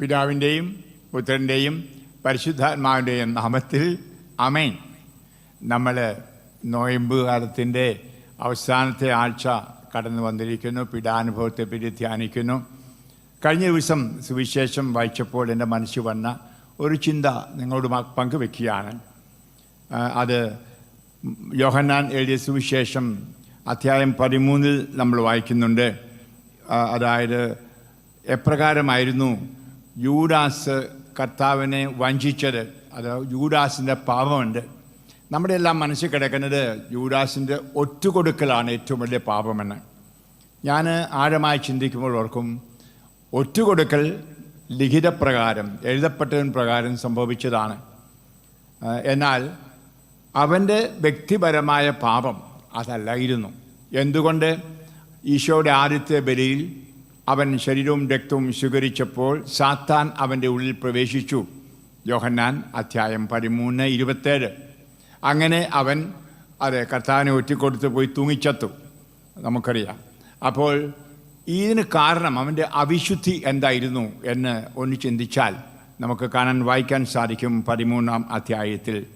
പിതാവിന്റെയും പുത്രന്റെയും പരിശുദ്ധാത്മാവിന്റെയും നാമത്തിൽ അമേൻ നമ്മൾ നോയമ്പ് കാലത്തിന്റെ അവസാനത്തെ ആഴ്ച കടന്നു വന്നിരിക്കുന്നു. പീഡാനുഭവത്തെ പറ്റി ധ്യാനിക്കുന്നു. കഴിഞ്ഞ ദിവസം സുവിശേഷം വായിച്ചപ്പോൾ എന്റെ മനസ്സിൽ വന്ന ഒരു ചിന്ത നിങ്ങളോട് പങ്കുവെക്കുകയാണ്. അത് യോഹന്നാൻ എഴുതിയ സുവിശേഷം അധ്യായം പതിമൂന്നിൽ നമ്മൾ വായിക്കുന്നുണ്ട്. അതായത് എപ്രകാരമായിരുന്നു യൂഡാസ് കർത്താവിനെ വഞ്ചിച്ചത്. അത് യൂഡാസിന്റെ പാപമുണ്ട്. നമ്മുടെ എല്ലാം മനസ്സിൽ കിടക്കുന്നത് യൂഡാസിന്റെ ഒറ്റുകൊടുക്കലാണ് ഏറ്റവും വലിയ പാപമെന്ന്. ഞാൻ ആഴമായി ചിന്തിക്കുമ്പോൾ ഓർക്കും ഒറ്റുകൊടുക്കൽ ലിഖിതപ്രകാരം എഴുതപ്പെട്ടതിന് പ്രകാരം സംഭവിച്ചതാണ്. എന്നാൽ അവന്റെ വ്യക്തിപരമായ പാപം അതല്ലായിരുന്നു. എന്തുകൊണ്ട്? ഈശോയുടെ ആദ്യത്തെ ബലിയിൽ അവൻ ശരീരവും രക്തവും സ്വീകരിച്ചപ്പോൾ സാത്താൻ അവന്റെ ഉള്ളിൽ പ്രവേശിച്ചു. യോഹന്നാൻ അധ്യായം പതിമൂന്ന് ഇരുപത്തേഴ്. അങ്ങനെ അവൻ അതെ കർത്താവിനെ ഒറ്റിക്കൊടുത്ത് പോയി തൂങ്ങിച്ചത്തു. നമുക്കറിയാം. അപ്പോൾ ഇതിന് കാരണം അവന്റെ അവിശുദ്ധി എന്തായിരുന്നു എന്ന് ഒന്ന് ചിന്തിച്ചാൽ നമുക്ക് കാണാൻ വായിക്കാൻ സാധിക്കും പതിമൂന്നാം അധ്യായത്തിൽ.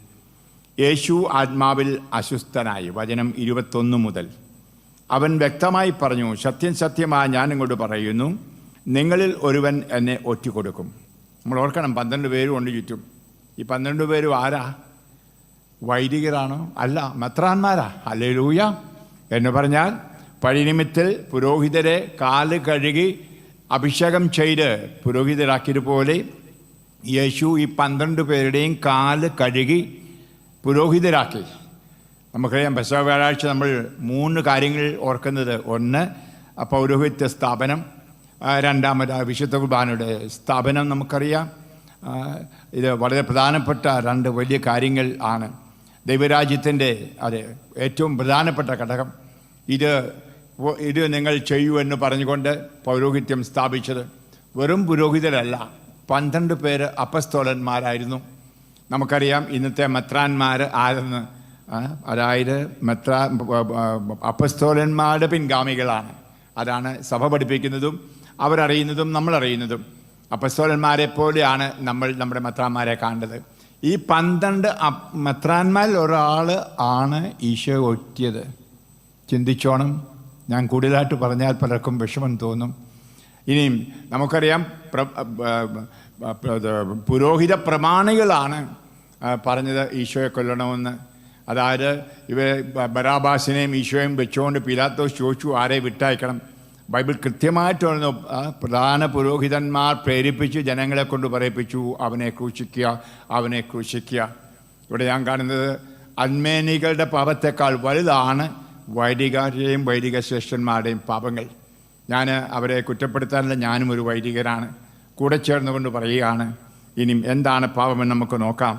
യേശു ആത്മാവിൽ അസ്വസ്ഥനായി. വചനം ഇരുപത്തൊന്ന് മുതൽ. അവൻ വ്യക്തമായി പറഞ്ഞു സത്യം സത്യമായി ഞാൻ ഇങ്ങോട്ട് പറയുന്നു. നിങ്ങളിൽ ഒരുവൻ എന്നെ ഒറ്റിക്കൊടുക്കും. നമ്മൾ ഓർക്കണം പന്ത്രണ്ട് പേരും ഉണ്ട് ചുറ്റും. ഈ പന്ത്രണ്ട് പേരും ആരാ? വൈദികരാണോ? അല്ല മെത്രാന്മാരാ. അല്ലേ ലൂയ എന്ന് പറഞ്ഞാൽ പഴിനിമിത്തിൽ പുരോഹിതരെ കാൽ കഴുകി അഭിഷേകം ചെയ്ത് പുരോഹിതരാക്കിയതുപോലെ യേശു ഈ പന്ത്രണ്ട് പേരുടെയും കാൽ കഴുകി പുരോഹിതരാക്കി. നമുക്കറിയാം ബസ വ്യാഴാഴ്ച നമ്മൾ മൂന്ന് കാര്യങ്ങൾ ഓർക്കുന്നത്. ഒന്ന് പൗരോഹിത്യ സ്ഥാപനം. രണ്ടാമത് വിശുദ്ധ കുർബാനയുടെ സ്ഥാപനം നമുക്കറിയാം. ഇത് വളരെ പ്രധാനപ്പെട്ട രണ്ട് വലിയ കാര്യങ്ങൾ ആണ്. ദൈവരാജ്യത്തിന്റെ അതെ ഏറ്റവും പ്രധാനപ്പെട്ട ഘടകം. ഇത് ഇത് നിങ്ങൾ ചെയ്യൂ എന്ന് പറഞ്ഞുകൊണ്ട് പൗരോഹിത്യം സ്ഥാപിച്ചത്. വെറും പുരോഹിതരല്ല പന്ത്രണ്ട് പേര് അപ്പസ്തോലന്മാരായിരുന്നു. നമുക്കറിയാം ഇന്നത്തെ മത്രാന്മാർ ആരെന്ന്. അതായത് മെത്ര അപ്പസ്തോലന്മാരുടെ പിൻഗാമികളാണ്. അതാണ് സഭ പഠിപ്പിക്കുന്നതും അവരറിയുന്നതും നമ്മളറിയുന്നതും. അപ്പസ്തോലന്മാരെ പോലെയാണ് നമ്മൾ നമ്മുടെ മെത്രാന്മാരെ കാണേണ്ടത്. ഈ പന്ത്രണ്ട് മെത്രാന്മാരിൽ ഒരാൾ ആണ് ഈശോ ഒറ്റിയത്. ചിന്തിച്ചോണം. ഞാൻ കൂടുതലായിട്ട് പറഞ്ഞാൽ പലർക്കും വിഷമം തോന്നും. ഇനിയും നമുക്കറിയാം പുരോഹിത പ്രമാണികളാണ് പറഞ്ഞത് ഈശോയെ കൊല്ലണമെന്ന്. അതായത് ഇവ ബരാബാസിനെയും ഈശോയും വെച്ചുകൊണ്ട് പിലാത്തോസ് ചോദിച്ചു ആരെ വിട്ടയക്കണം? ബൈബിൾ കൃത്യമായിട്ട് പ്രധാന പുരോഹിതന്മാർ പ്രേരിപ്പിച്ച് ജനങ്ങളെ കൊണ്ട് പറയിപ്പിച്ചു അവനെ ക്രൂശിക്കുക അവനെ ക്രൂശിക്കുക. ഇവിടെ ഞാൻ കാണുന്നത് അന്മേനികളുടെ പാപത്തെക്കാൾ വലുതാണ് വൈദികരുടെയും വൈദിക ശ്രേഷ്ഠന്മാരുടെയും പാപങ്ങൾ. ഞാൻ അവരെ കുറ്റപ്പെടുത്താനല്ല ഞാനും ഒരു വൈദികരാണ് കൂടെ ചേർന്നുകൊണ്ട് പറയുകയാണ് ഇനിയും എന്താണ് പാപമെന്ന് നമുക്ക് നോക്കാം.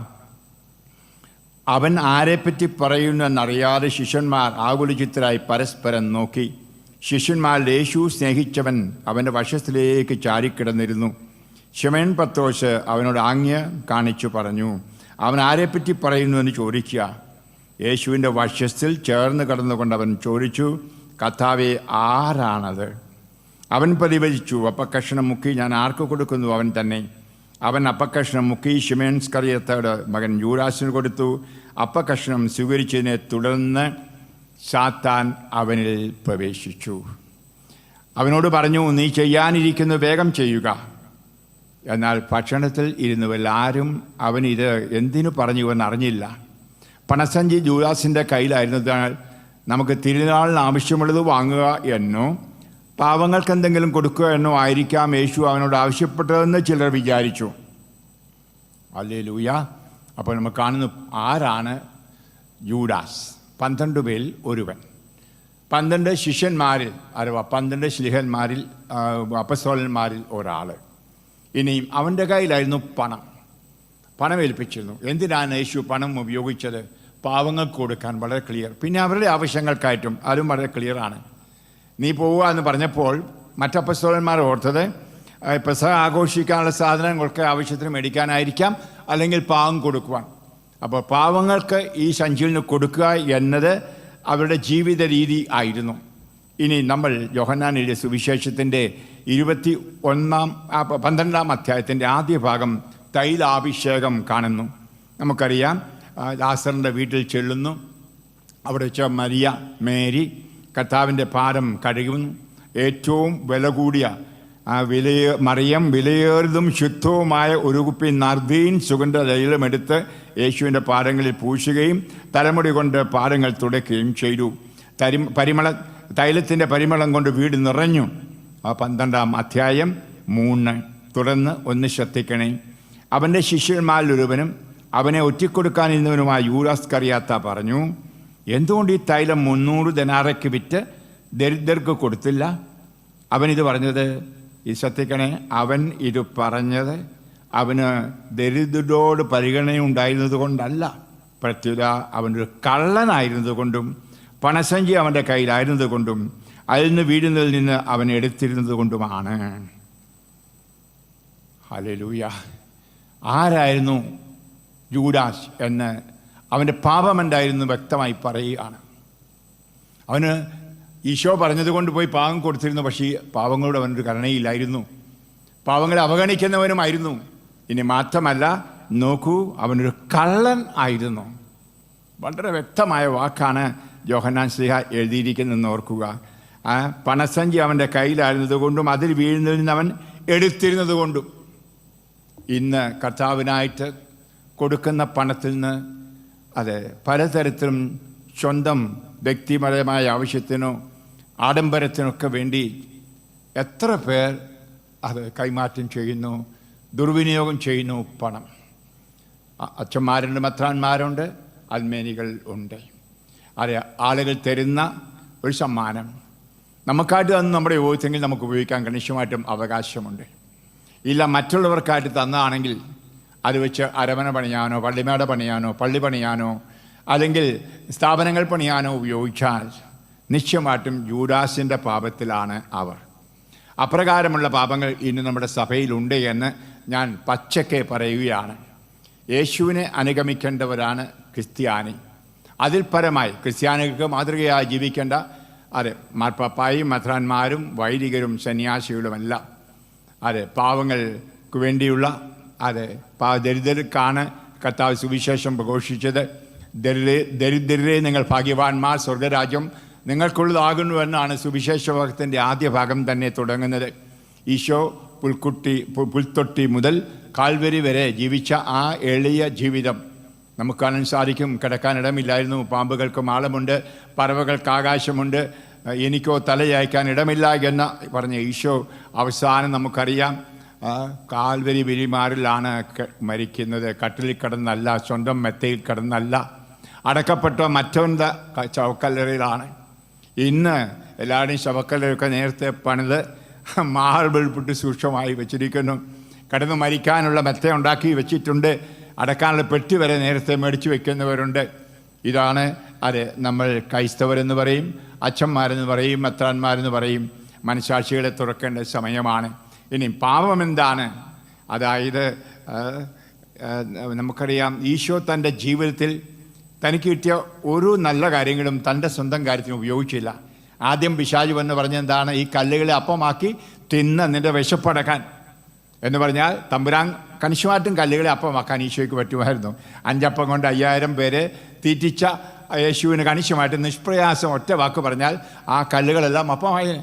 അവൻ ആരെപ്പറ്റി പറയുന്നു എന്നറിയാതെ ശിഷ്യന്മാർ ആകുലചിത്തരായി പരസ്പരം നോക്കി. ശിഷ്യന്മാർ യേശു സ്നേഹിച്ചവൻ അവന്റെ വശത്തിലേക്ക് ചാരിക്കിടന്നിരുന്നു. ഷിമേൻ പത്രോശ് അവനോട് ആംഗ്യ കാണിച്ചു പറഞ്ഞു അവൻ ആരെപ്പറ്റി പറയുന്നു? എന്ന് ചോദിക്കുക. യേശുവിന്റെ വശത്തിൽ ചേർന്ന് കിടന്നുകൊണ്ട് അവൻ ചോദിച്ചു കഥാവെ ആരാണത്? അവൻ പ്രതിവചിച്ചു കഷണം മുക്കി ഞാൻ ആർക്ക് കൊടുക്കുന്നു? അവൻ തന്നെ അവൻ അപ്പകഷ്ണം മുക്കി ഷിമേൻസ് കറിയത്തോട് മകൻ യൂരാശിന് കൊടുത്തു. അപ്പകഷ്ണം സ്വീകരിച്ചതിനെ തുടർന്ന് സാത്താൻ അവനിൽ പ്രവേശിച്ചു. അവനോട് പറഞ്ഞു നീ ചെയ്യാനിരിക്കുന്നു വേഗം ചെയ്യുക. എന്നാൽ ഭക്ഷണത്തിൽ ഇരുന്നവരാരും അവനിത് എന്തിനു പറഞ്ഞുവെന്ന് അറിഞ്ഞില്ല. പണസഞ്ചി ജൂലാസിന്റെ കയ്യിലായിരുന്നതിനാൽ നമുക്ക് തിരുനാളിന് ആവശ്യമുള്ളത് വാങ്ങുക എന്നോ പാവങ്ങൾക്ക് എന്തെങ്കിലും കൊടുക്കുക എന്നോ ആയിരിക്കാം യേശു അവനോട് ആവശ്യപ്പെട്ടതെന്ന് ചിലർ വിചാരിച്ചു. അല്ലേ ലൂയ അപ്പോൾ നമ്മൾ കാണുന്നു ആരാണ്? യൂഡാസ് പന്ത്രണ്ട് പേരിൽ ഒരുവൻ. പന്ത്രണ്ട് ശിഷ്യന്മാരിൽ അഥവാ പന്ത്രണ്ട് ശ്ലിഹന്മാരിൽ അപ്പസ്തോലന്മാരിൽ ഒരാൾ. ഇനിയും അവന്റെ കയ്യിലായിരുന്നു പണം. പണം ഏൽപ്പിച്ചിരുന്നു. എന്തിനാണ് യേശു പണം ഉപയോഗിച്ചത്? പാവങ്ങൾക്ക് കൊടുക്കാൻ വളരെ ക്ലിയർ. പിന്നെ അവരുടെ ആവശ്യങ്ങൾക്കായിട്ടും അതും വളരെ ക്ലിയറാണ്. നീ പോവുക എന്ന് പറഞ്ഞപ്പോൾ മറ്റപ്പസ്തോലന്മാർ ഓർത്തത് പെസഹ ആഘോഷിക്കാനുള്ള സാധനങ്ങൾക്ക് ആവശ്യത്തിന് മേടിക്കാനായിരിക്കാം അല്ലെങ്കിൽ പാവം കൊടുക്കുവാൻ. അപ്പോൾ പാവങ്ങൾക്ക് ഈ സഞ്ചീലിന് കൊടുക്കുക എന്നത് അവരുടെ ജീവിത രീതി ആയിരുന്നു. ഇനി നമ്മൾ യോഹന്നാനിയുടെ സുവിശേഷത്തിന്റെ ഇരുപത്തി ഒന്നാം പന്ത്രണ്ടാം അധ്യായത്തിന്റെ ആദ്യ ഭാഗം തൈലാഭിഷേകം കാണുന്നു. നമുക്കറിയാം ലാസറിന്റെ വീട്ടിൽ ചെല്ലുന്നു. അവിടെ വെച്ച മരിയ മേരി കർത്താവിന്റെ പാദം കഴുകുന്നു. ഏറ്റവും വില കൂടിയ ആ വിലയ മറിയം വിലയേറിയതും ശുദ്ധവുമായ ഒരു കുപ്പി നർദീൻ സുഗന്ധ തൈലമെടുത്ത് യേശുവിന്റെ പാദങ്ങളിൽ പൂശുകയും തലമുടി കൊണ്ട് പാദങ്ങൾ തുടയ്ക്കുകയും ചെയ്തു. തരി പരിമള തൈലത്തിന്റെ പരിമളം കൊണ്ട് വീട് നിറഞ്ഞു. ആ പന്ത്രണ്ടാം അധ്യായം മൂന്ന്. തുടർന്ന് ഒന്ന് ശ്രദ്ധിക്കണേ. അവന്റെ ശിഷ്യന്മാരിൽ ഒരുവനും അവനെ ഒറ്റിക്കൊടുക്കാനിരുന്നവനുമായ യൂറാസ് കറിയാത്ത പറഞ്ഞു എന്തുകൊണ്ട് ഈ തൈലം മുന്നൂറ് ദനാറയ്ക്ക് വിറ്റ് ദരിദ്രർക്ക് കൊടുത്തില്ല? അവനിത് പറഞ്ഞത് ഈ ശ്രദ്ധിക്കണേ അവൻ ഇത് പറഞ്ഞത് അവന് ദരിദ്രരോട് പരിഗണനയുണ്ടായിരുന്നത് കൊണ്ടല്ല. പ്രത്യുത അവനൊരു കള്ളനായിരുന്നത് കൊണ്ടും പണസഞ്ചി അവന്റെ കയ്യിലായിരുന്നത് കൊണ്ടും അതിൽ നിന്ന് വീഴുന്നതിൽ നിന്ന് അവൻ എടുത്തിരുന്നത് കൊണ്ടുമാണ്. ഹലലൂയ ആരായിരുന്നു ജൂഡാസ് എന്ന് അവന്റെ പാപം എന്തായിരുന്നു വ്യക്തമായി പറയുകയാണ്. അവന് ഈശോ പറഞ്ഞതുകൊണ്ട് പോയി പാവം കൊടുത്തിരുന്നു പക്ഷേ പാവങ്ങളോട് അവനൊരു കരുണയില്ലായിരുന്നു. പാവങ്ങളെ അവഗണിക്കുന്നവനുമായിരുന്നു. ഇനി മാത്രമല്ല നോക്കൂ അവനൊരു കള്ളൻ ആയിരുന്നു. വളരെ വ്യക്തമായ വാക്കാണ് ജോഹന്നാൻ സിഹ എഴുതിയിരിക്കുന്നതെന്ന് ഓർക്കുക. ആ പണസഞ്ചി അവന്റെ കയ്യിലായിരുന്നത് കൊണ്ടും അതിൽ വീഴുന്നതിൽ നിന്ന് അവൻ എടുത്തിരുന്നത് കൊണ്ടും ഇന്ന് കർത്താവിനായിട്ട് കൊടുക്കുന്ന പണത്തിൽ നിന്ന് അതെ പലതരത്തിലും സ്വന്തം വ്യക്തിപരമായ ആവശ്യത്തിനോ ആഡംബരത്തിനൊക്കെ വേണ്ടി എത്ര പേർ അത് കൈമാറ്റം ചെയ്യുന്നു ദുർവിനിയോഗം ചെയ്യുന്നു പണം. അച്ഛന്മാരുണ്ട് മത്രാന്മാരുണ്ട് അൽമേനികൾ ഉണ്ട്. അതെ ആളുകൾ തരുന്ന ഒരു സമ്മാനം. നമുക്കായിട്ട് തന്ന് നമ്മുടെ യോഗത്തെങ്കിൽ നമുക്ക് ഉപയോഗിക്കാൻ കണിശമായിട്ടും അവകാശമുണ്ട്. ഇല്ല മറ്റുള്ളവർക്കായിട്ട് തന്നതാണെങ്കിൽ അത് വെച്ച് അരമന പണിയാനോ പള്ളിമേട പണിയാനോ പള്ളി പണിയാനോ അല്ലെങ്കിൽ സ്ഥാപനങ്ങൾ പണിയാനോ ഉപയോഗിച്ചാൽ നിശ്ചയമായിട്ടും ജൂഡാസിന്റെ പാപത്തിലാണ് അവർ. അപ്രകാരമുള്ള പാപങ്ങൾ ഇന്ന് നമ്മുടെ സഭയിലുണ്ട് എന്ന് ഞാൻ പച്ചക്കെ പറയുകയാണ്. യേശുവിനെ അനുഗമിക്കേണ്ടവരാണ് ക്രിസ്ത്യാനി. അതിൽ പരമായി ക്രിസ്ത്യാനികൾക്ക് മാതൃകയായി ജീവിക്കേണ്ട അതെ മാർപ്പാപ്പായും മത്രാന്മാരും വൈദികരും സന്യാസികളുമല്ല അതെ പാവങ്ങൾക്ക് വേണ്ടിയുള്ള അതെ. ദരിദ്രർ ദരിദ്രർക്കാണ് കർത്താവ് സുവിശേഷം പ്രഘോഷിച്ചത്. ദരിദ്ര ദരിദ്രരെ നിങ്ങൾ ഭാഗ്യവാന്മാർ സ്വർഗരാജ്യം നിങ്ങൾക്കുള്ളതാകുന്നുവെന്നാണ് സുവിശേഷ ഭക്തന്റെ ആദ്യ ഭാഗം തന്നെ തുടങ്ങുന്നത്. ഈശോ പുൽക്കുട്ടി പുൽത്തൊട്ടി മുതൽ കാൽവരി വരെ ജീവിച്ച ആ എളിയ ജീവിതം. നമുക്ക് കാണാൻ സാധിക്കും. കിടക്കാനിടമില്ലായിരുന്നു പാമ്പുകൾക്കും മാളമുണ്ട് പറവകൾക്ക് ആകാശമുണ്ട്. എനിക്കോ തലയായ്ക്കാൻ ഇടമില്ല എന്ന് പറഞ്ഞ ഈശോ അവസാനം നമുക്കറിയാം. കാൽവരി വിരിമാറിലാണ് മരിക്കുന്നത്. കട്ടിലിൽ കിടന്നല്ല സ്വന്തം മെത്തയിൽ കിടന്നല്ല. അടക്കപ്പെട്ട മറ്റൊന്ന് ചവക്കല്ലറയിലാണ് ഇന്ന് എല്ലാവരുടെയും ശവക്കല്ലറയൊക്കെ നേരത്തെ പണിത് മാർബിൾ പുട്ട് സൂക്ഷ്മമായി വെച്ചിരിക്കുന്നു. കിടന്ന് മരിക്കാനുള്ള മെത്ത ഉണ്ടാക്കി വെച്ചിട്ടുണ്ട്. അടക്കാനുള്ള പെട്ടി വരെ നേരത്തെ മേടിച്ചു വെക്കുന്നവരുണ്ട്. ഇതാണ് അത് നമ്മൾ ക്രൈസ്തവരെന്ന് പറയും അച്ഛന്മാരെന്ന് പറയും മെത്രാന്മാരെന്ന് പറയും. മനസാക്ഷികളെ തുറക്കേണ്ട സമയമാണ്. ഇനി പാപം എന്താണ്? അതായത് നമുക്കറിയാം ഈശോ തന്റെ ജീവിതത്തിൽ തനിക്ക് കിട്ടിയ ഒരു നല്ല കാര്യങ്ങളും തന്റെ സ്വന്തം കാര്യത്തിന് ഉപയോഗിച്ചില്ല. ആദ്യം പിശാജു എന്ന് പറഞ്ഞെന്താണ് ഈ കല്ലുകളെ അപ്പമാക്കി തിന്ന് നിന്റെ വിശപ്പടക്കാൻ എന്ന് പറഞ്ഞാൽ തമ്പുരാൻ കണിശമായിട്ടും കല്ലുകളെ അപ്പമാക്കാൻ ഈശോയ്ക്ക് പറ്റുമായിരുന്നു. അഞ്ചപ്പം കൊണ്ട് അയ്യായിരം പേരെ തീറ്റിച്ച യേശുവിന് കണിശമായിട്ട് നിഷ്പ്രയാസം ഒറ്റ വാക്ക് പറഞ്ഞാൽ ആ കല്ലുകളെല്ലാം അപ്പമായി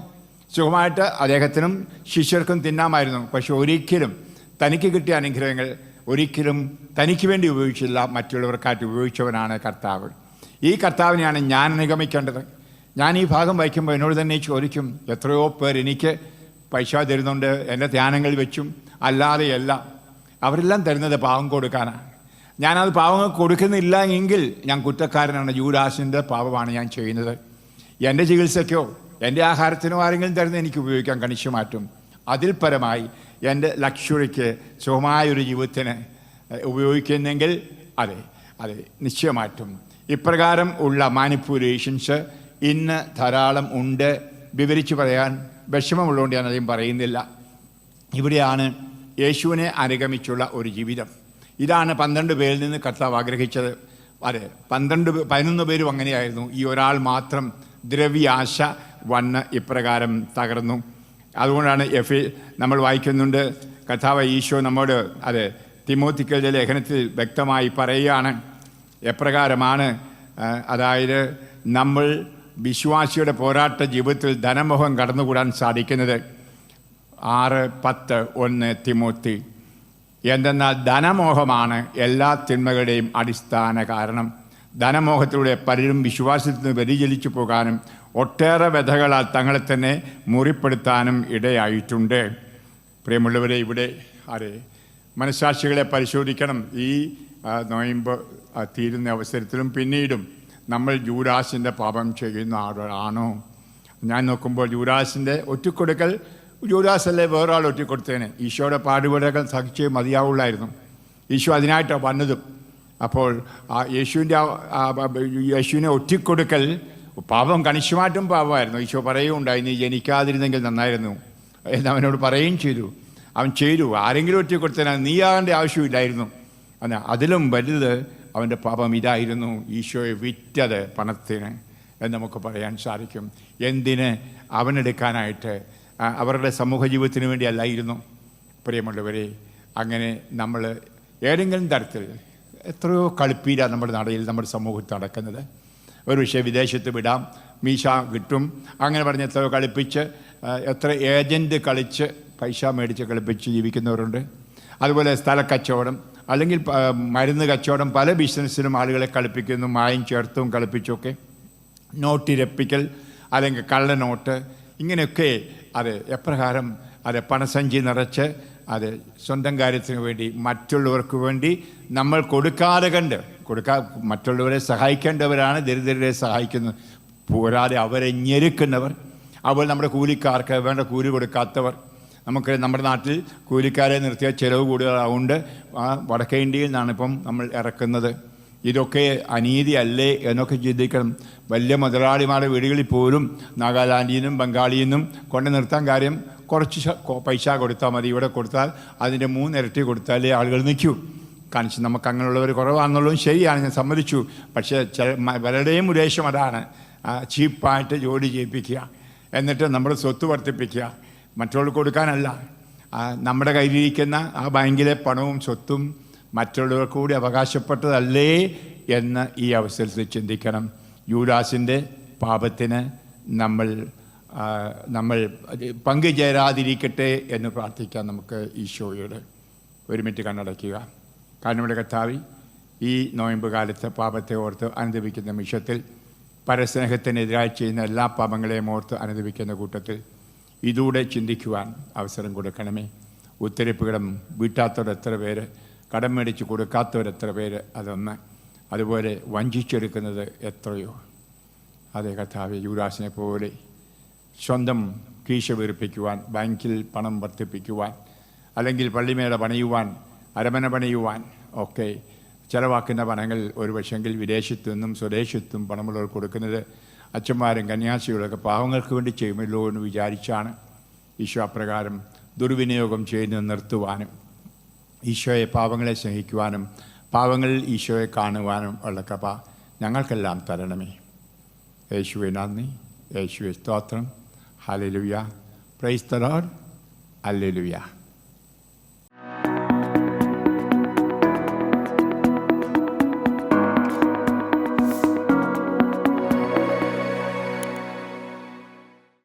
സുഖമായിട്ട് അദ്ദേഹത്തിനും ശിഷ്യർക്കും തിന്നാമായിരുന്നു. പക്ഷെ ഒരിക്കലും തനിക്ക് കിട്ടിയ അനുഗ്രഹങ്ങൾ ഒരിക്കലും തനിക്ക് വേണ്ടി ഉപയോഗിച്ചില്ല. മറ്റുള്ളവർക്കായിട്ട് ഉപയോഗിച്ചവനാണ് കർത്താവ്. ഈ കർത്താവിനെയാണ് ഞാൻ നിഗമിക്കേണ്ടത്. ഞാൻ ഈ ഭാഗം വായിക്കുമ്പോൾ എന്നോട് തന്നെ ചോദിക്കും എത്രയോ പേർ എനിക്ക് പൈസ തരുന്നുണ്ട് എന്റെ ധ്യാനങ്ങൾ വെച്ചും അല്ലാതെയല്ല അവരെല്ലാം തരുന്നത് പാവം കൊടുക്കാനാണ് ഞാനത് പാവങ്ങൾ കൊടുക്കുന്നില്ല എങ്കിൽ ഞാൻ കുറ്റക്കാരനാണ്. യൂദാസിന്റെ പാപമാണ് ഞാൻ ചെയ്യുന്നത്. എന്റെ ചികിത്സയ്ക്കോ എന്റെ ആഹാരത്തിനോ ആരെങ്കിലും തരുന്ന എനിക്ക് ഉപയോഗിക്കാൻ കണിച്ചു മാറ്റും. അതിൽ പരമായി എന്റെ ലക്ഷറിക്ക് സുഖമായൊരു ജീവിതത്തിന് ഉപയോഗിക്കുന്നെങ്കിൽ അതെ അതെ നിശ്ചയമായിട്ടും. ഇപ്രകാരം ഉള്ള മാനിപ്പുലേഷൻസ് ഇന്ന് ധാരാളം ഉണ്ട്. വിവരിച്ച് പറയാൻ വിഷമമുള്ളതുകൊണ്ട് ഞാൻ അധികം പറയുന്നില്ല. ഇവിടെയാണ് യേശുവിനെ അനുഗമിച്ചുള്ള ഒരു ജീവിതം. ഇതാണ് പന്ത്രണ്ട് പേരിൽ നിന്ന് കർത്താവ് ആഗ്രഹിച്ചത്. അതെ പന്ത്രണ്ട് പതിനൊന്ന് പേരും അങ്ങനെയായിരുന്നു. ഈ ഒരാൾ മാത്രം ദ്രവ്യാശ വന്ന് ഇപ്രകാരം തകർന്നു. അതുകൊണ്ടാണ് എഫ് നമ്മൾ വായിക്കുന്നുണ്ട് കഥാവ ഈശോ നമ്മോട് അത് തിമോത്തിക്കലിന്റെ ലേഖനത്തിൽ വ്യക്തമായി പറയുകയാണ് എപ്രകാരമാണ് അതായത് നമ്മൾ വിശ്വാസിയുടെ പോരാട്ട ജീവിതത്തിൽ ധനമോഹം കടന്നുകൂടാൻ സാധിക്കുന്നത്. ആറ് പത്ത് ഒന്ന് തിമോത്തി. എന്തെന്നാൽ ധനമോഹമാണ് എല്ലാ തിന്മകളുടെയും അടിസ്ഥാന കാരണം. ധനമോഹത്തിലൂടെ പലരും വിശ്വാസത്തിൽ നിന്ന് വ്യതിചലിച്ചു പോകാനും ഒട്ടേറെ വ്യഥകളാൽ തങ്ങളെ തന്നെ മുറിപ്പെടുത്താനും ഇടയായിട്ടുണ്ട്. പ്രിയമുള്ളവരെ ഇവിടെ അതെ മനസാക്ഷികളെ പരിശോധിക്കണം. ഈ നോയമ്പ് തീരുന്ന അവസരത്തിലും പിന്നീടും നമ്മൾ ജൂരാസിന്റെ പാപം ചെയ്യുന്ന ആളാണോ? ഞാൻ നോക്കുമ്പോൾ യുവരാസിന്റെ ഒറ്റക്കൊടുക്കൽ യുവരാസല്ലേ വേറൊരാൾ ഒറ്റക്കൊടുത്തേനെ ഈശോയുടെ പാടുപടകൾ സഹിച്ചേ മതിയാവുള്ളായിരുന്നു. ഈശോ അതിനായിട്ടാണ് വന്നതും. അപ്പോൾ ആ യേശുവിന്റെ യേശുവിനെ ഒറ്റിക്കൊടുക്കൽ പാപം കണിശമായിട്ടും പാപമായിരുന്നു. ഈശോ പറയുകയുണ്ടായി നീ ജനിക്കാതിരുന്നെങ്കിൽ നന്നായിരുന്നു. എന്ന് അവനോട് പറയുകയും ചെയ്തു. അവൻ ചെയ്തു. ആരെങ്കിലും ഒറ്റിക്കൊടുത്തതിനാൽ നീ ആകേണ്ട ആവശ്യമില്ലായിരുന്നു. എന്നാ അതിലും വലുത് അവന്റെ പാപം ഇതായിരുന്നു. ഈശോയെ വിറ്റത് പണത്തിന് എന്ന് നമുക്ക് പറയാൻ സാധിക്കും. എന്തിന്? അവനെടുക്കാനായിട്ട് അവരുടെ സമൂഹ ജീവിതത്തിന് വേണ്ടിയല്ലായിരുന്നു. പ്രിയമുള്ളവരെ അങ്ങനെ നമ്മൾ ഏതെങ്കിലും തരത്തിൽ എത്രയോ കളിപ്പീര നമ്മുടെ നടയിൽ നമ്മുടെ സമൂഹത്തിൽ നടക്കുന്നത്. ഒരു പക്ഷേ വിദേശത്ത് വിടാം മീശ കിട്ടും. അങ്ങനെ പറഞ്ഞ് എത്രയോ കളിപ്പിച്ച് എത്ര ഏജന്റ് കളിച്ച് പൈസ മേടിച്ച് കളിപ്പിച്ച് ജീവിക്കുന്നവരുണ്ട്. അതുപോലെ സ്ഥലക്കച്ചവടം അല്ലെങ്കിൽ മരുന്ന് കച്ചവടം പല ബിസിനസ്സിലും ആളുകളെ കളിപ്പിക്കുന്നു മായം ചേർത്തും കളിപ്പിച്ചൊക്കെ നോട്ടിരപ്പിക്കൽ അല്ലെങ്കിൽ കള്ളനോട്ട് ഇങ്ങനെയൊക്കെ അത് എപ്രകാരം അത് പണസഞ്ചി നിറച്ച് അത് സ്വന്തം കാര്യത്തിന് വേണ്ടി മറ്റുള്ളവർക്ക് വേണ്ടി നമ്മൾ കൊടുക്കാതെ കണ്ട് കൊടുക്കാ മറ്റുള്ളവരെ സഹായിക്കേണ്ടവരാണ് ദരിദ്രരെ സഹായിക്കുന്നത്. പോരാതെ അവരെ ഞെരുക്കുന്നവർ അതുപോലെ നമ്മുടെ കൂലിക്കാർക്ക് വേണ്ട കൂലി കൊടുക്കാത്തവർ. നമുക്ക് നമ്മുടെ നാട്ടിൽ കൂലിക്കാരെ നിർത്തിയ ചിലവ് കൂടുതലാവുകൊണ്ട് വടക്കേ ഇന്ത്യയിൽ നിന്നാണ് ഇപ്പം നമ്മൾ ഇറക്കുന്നത്. ഇതൊക്കെ അനീതി അല്ലേ എന്നൊക്കെ ചിന്തിക്കണം. വലിയ മുതലാളിമാരുടെ വീടുകളിൽ പോലും നാഗാലാൻഡിൽ നിന്നും ബംഗാളിൽ നിന്നും കൊണ്ട് നിർത്താൻ കാര്യം കുറച്ച് പൈസ കൊടുത്താൽ മതി. ഇവിടെ കൊടുത്താൽ അതിന്റെ മൂന്നിരട്ടി കൊടുത്താലേ ആളുകൾ നിൽക്കൂ. കാണിച്ച് നമുക്ക് അങ്ങനെയുള്ളവർ കുറവാണെന്നുള്ളതും ശരിയാണ്. ഞാൻ സമ്മതിച്ചു. പക്ഷേ ചില പലരുടെയും ഉദ്ദേശം അതാണ്. ചീപ്പായിട്ട് ജോലി ചെയ്യിപ്പിക്കുക. എന്നിട്ട് നമ്മുടെ സ്വത്ത് വർദ്ധിപ്പിക്കുക. മറ്റുള്ളവർക്ക് കൊടുക്കാനല്ല. നമ്മുടെ കയ്യിലിരിക്കുന്ന ആ ബാങ്കിലെ പണവും സ്വത്തും മറ്റുള്ളവർക്ക് കൂടി അവകാശപ്പെട്ടതല്ലേ എന്ന് ഈ അവസരത്തിൽ ചിന്തിക്കണം. യൂദാസിന്റെ പാപത്തിന് നമ്മൾ നമ്മൾ പങ്കുചേരാതിരിക്കട്ടെ എന്ന് പ്രാർത്ഥിക്കാം നമുക്ക് ഈശോയോട്. ഒരു മിനിറ്റ് കണ്ണടയ്ക്കുക. കാരണം ഇവിടെ കർത്താവി ഈ നോയമ്പ് കാലത്തെ പാപത്തെ ഓർത്ത് അനുദിപ്പിക്കുന്ന നിമിഷത്തിൽ പരസ്നേഹത്തിനെതിരായി ചെയ്യുന്ന എല്ലാ പാപങ്ങളെയും ഓർത്ത് അനുദിപ്പിക്കുന്ന കൂട്ടത്തിൽ ഇതൂടെ ചിന്തിക്കുവാൻ അവസരം കൊടുക്കണമേ. ഉത്തരപ്പുകളും വീട്ടാത്തവർ എത്ര പേര് കടം മേടിച്ച് കൊടുക്കാത്തവർ എത്ര പേര് അതൊന്ന് അതുപോലെ വഞ്ചിച്ചെടുക്കുന്നത് എത്രയോ. അതേ കഥാവി യുവരാസിനെ പോലെ സ്വന്തം കീശ വീർപ്പിക്കുവാൻ ബാങ്കിൽ പണം വർദ്ധിപ്പിക്കുവാൻ അല്ലെങ്കിൽ പള്ളിമേട പണിയുവാൻ അരമന പണിയുവാൻ ഒക്കെ ചിലവാക്കുന്ന പണങ്ങൾ ഒരു പക്ഷെങ്കിൽ വിദേശത്തു നിന്നും സ്വദേശത്തും പണമുള്ളവർ കൊടുക്കുന്നത് അച്ഛന്മാരും കന്യാസികളൊക്കെ പാവങ്ങൾക്ക് വേണ്ടി ചെയ്യുമല്ലോ എന്ന് വിചാരിച്ചാണ് ഈശോ അപ്രകാരം ദുർവിനിയോഗം ചെയ്യുന്നത് നിർത്തുവാനും ഈശോയെ പാവങ്ങളെ സ്നേഹിക്കുവാനും പാവങ്ങളിൽ ഈശോയെ കാണുവാനും ഉള്ള കൃപ ഞങ്ങൾക്കെല്ലാം തരണമേ. യേശുവെ നന്ദി. യേശുവെ സ്തോത്രം. Hallelujah. Praise the Lord. Hallelujah.